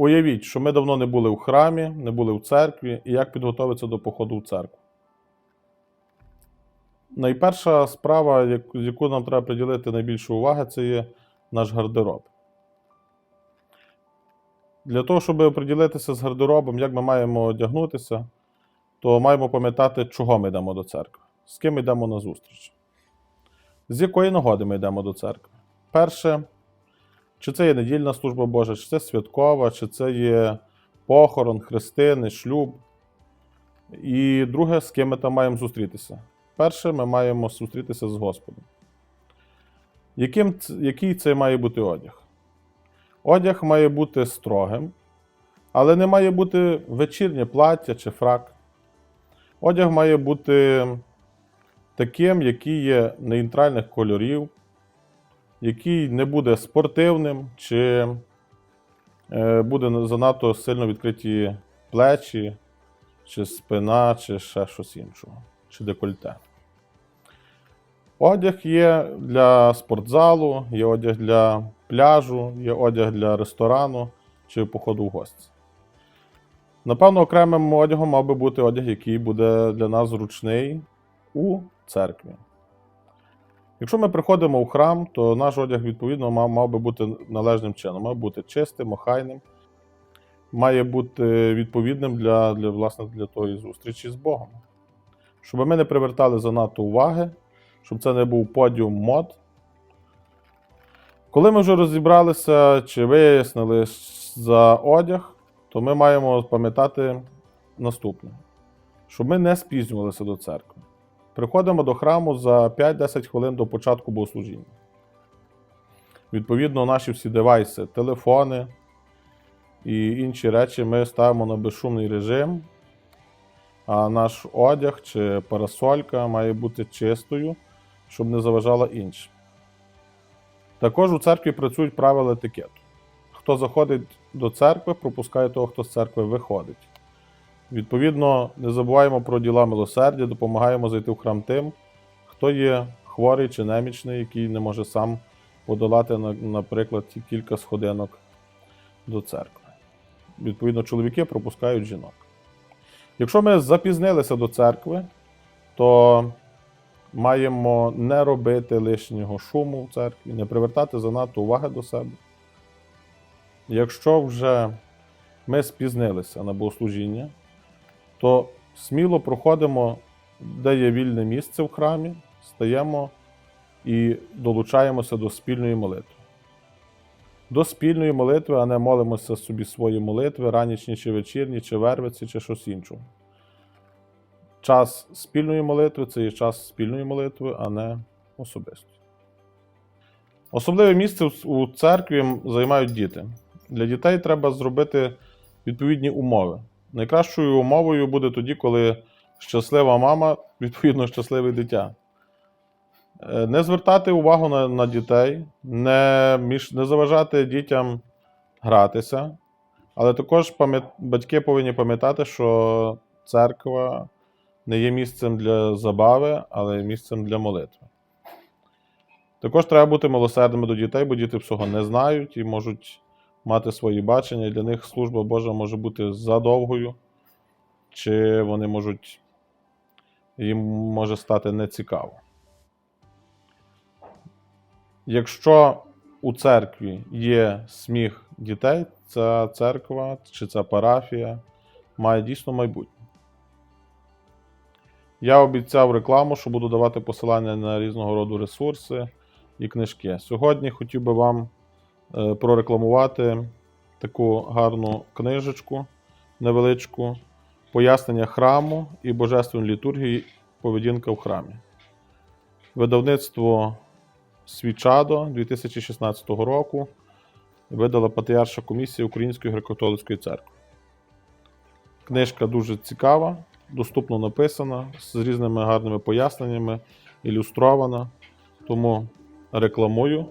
Уявіть, що ми давно не були в храмі, не були в церкві, і як підготуватися до походу в церкву. Найперша справа, з яку нам треба приділити найбільше уваги, це є наш гардероб. Для того, щоб оприділитися з гардеробом, як ми маємо одягнутися, то маємо пам'ятати, чого ми йдемо до церкви, з ким йдемо на зустріч. З якої нагоди ми йдемо до церкви? Перше, чи це є недільна служба Божа, чи це святкова, чи це є похорон, хрестини, шлюб. І друге, з ким ми там маємо зустрітися. Перше, ми маємо зустрітися з Господом. Яким, який це має бути одяг? Одяг має бути строгим, але не має бути вечірнє плаття чи фрак. Одяг має бути таким, який є нейтральних кольорів, який не буде спортивним, чи е, буде занадто сильно відкриті плечі, чи спина, чи ще щось іншого, чи декольте. Одяг є для спортзалу, є одяг для пляжу, є одяг для ресторану чи походу в гості. Напевно, окремим одягом мав би бути одяг, який буде для нас зручний у церкві. Якщо ми приходимо в храм, то наш одяг, відповідно, мав, мав би бути належним чином, мав бути чистим, охайним, має бути відповідним для, для, власне, для тої зустрічі з Богом. Щоб ми не привертали занадто уваги, щоб це не був подіум мод. Коли ми вже розібралися чи вияснили за одяг, то ми маємо пам'ятати наступне: щоб ми не спізнювалися до церкви. Приходимо до храму за 5-10 хвилин до початку богослужіння. Відповідно, наші всі девайси, телефони і інші речі ми ставимо на безшумний режим, а наш одяг чи парасолька має бути чистою, щоб не заважала іншим. Також у церкві працюють правила етикету. Хто заходить до церкви, пропускає того, хто з церкви виходить. Відповідно, не забуваємо про діла милосердя, допомагаємо зайти в храм тим, хто є хворий чи немічний, який не може сам подолати, наприклад, кілька сходинок до церкви. Відповідно, чоловіки пропускають жінок. Якщо ми запізнилися до церкви, то маємо не робити лишнього шуму в церкві, не привертати занадто уваги до себе. Якщо вже ми спізнилися на богослужіння, то сміло проходимо, де є вільне місце в храмі, стаємо і долучаємося до спільної молитви. До спільної молитви, а не молимося собі свої молитви, ранішні чи вечірні, чи вервиці, чи щось іншого. Час спільної молитви це є час спільної молитви, а не особистої. Особливе місце у церкві займають діти. Для дітей треба зробити відповідні умови. Найкращою умовою буде тоді, коли щаслива мама, відповідно, щасливе дитя. Е, Не звертати увагу на, на дітей, не, між, не заважати дітям гратися, але також пам'ят- батьки повинні пам'ятати, що церква не є місцем для забави, але є місцем для молитви. Також треба бути милосердними до дітей, бо діти всього не знають і можуть мати свої бачення. Для них служба Божа може бути задовгою, чи вони можуть їм може стати нецікаво. Якщо у церкві є сміх дітей, ця церква чи ця парафія має дійсно майбутнє. Я обіцяв рекламу, що буду давати посилання на різного роду ресурси і книжки. Сьогодні хотів би вам прорекламувати таку гарну книжечку невеличку Пояснення храму і божественної літургії поведінка в храмі. Видавництво Свічадо 2016 року видала Патріарша комісія Української греко-католицької церкви. Книжка дуже цікава, доступно написана, з різними гарними поясненнями, ілюстрована. Тому рекламую